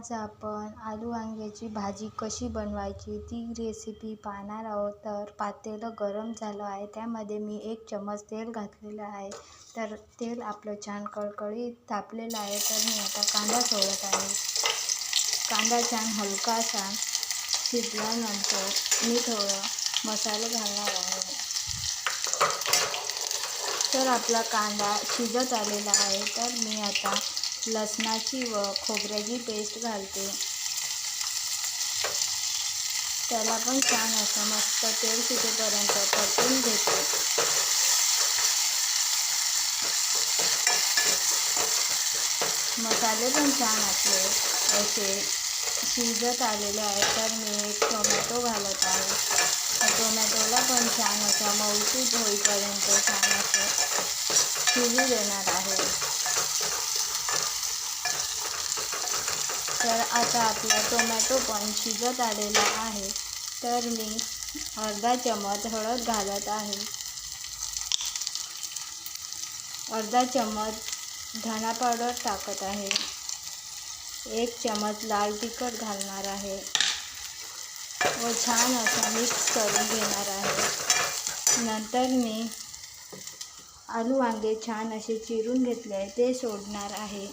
आज आपण आलू वांग्याची भाजी कशी बनवायची? ती रेसिपी पाहणार आहोत. तर पातेलं गरम झालं आहे. त्यामध्ये मी एक चम्मच तेल घातलेलं आहे. तर तेल आपलं छान कळकळीत तापलेलं आहे. तर मी आता कांदा सोडत आहे. कांदा छान हलकासा शिजल्यानंतर मी थोडं मसाले घालणार आहे. तर आपला कांदा शिजत आलेला आहे. तर मी आता लसणाची व खोबऱ्याची पेस्ट घालते. त्याला पण छान असं मस्त तेल सुटेपर्यंत परतून घेते. मसाले पण छान असले असे शिजत आलेले आहे तर मी एक टोमॅटो घालत आहे. टोमॅटोला पण छान असं मऊसूत होईपर्यंत छान असं शिजू देणार आहे. तर आता आपला टोमॅटो पण शिजत आलेला आहे. तर मी अर्धा चमच हळद घालत आहे. अर्धा चमच धणा पावडर टाकत आहे. एक चमच लाल तिखट घालणार आहे. व छान असं मिक्स करून घेणार आहे. नंतर मी आलू वांगे छान असे चिरून घेतले ते सोडणार आहे.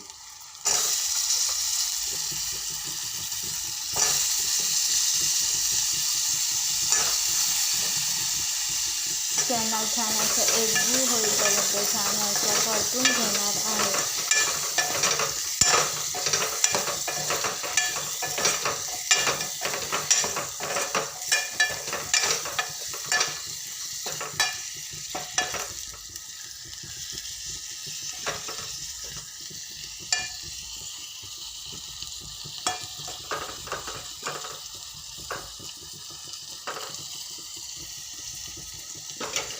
त्यांना छान असं एकजीव होईपर्यंत छान असं परतून घेणार आहे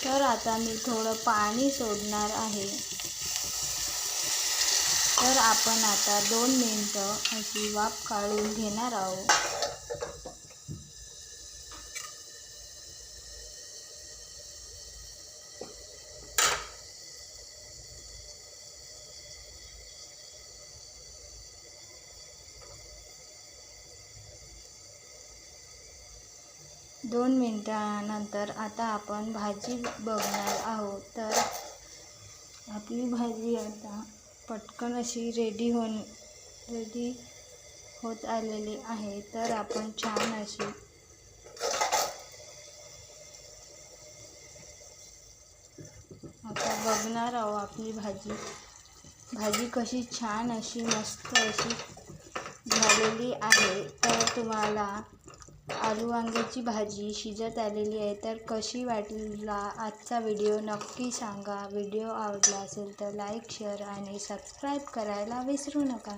तर आता मी थोडं पाणी सोडणार आहे. तर आपण आता दोन मिनटं अशी वाफ काढून घेणार आहोत. दोन मिनटानंतर आता आपण भाजी बघणार आहोत. तर आपली भाजी आता पटकन अशी रेडी होऊन रेडी होत आलेली आहे. तर आपण छान अशी आता बघणार आहोत आपली भाजी. भाजी कशी छान अशी मस्त अशी झालेली आहे. तर तुम्हाला आलू वांग्याची भाजी शिजत आलेली आहे तर कशी वाटला आजचा व्हिडिओ नक्की सांगा. व्हिडिओ आवडला असेल तर लाईक शेअर आणि सबस्क्राईब करायला विसरू नका.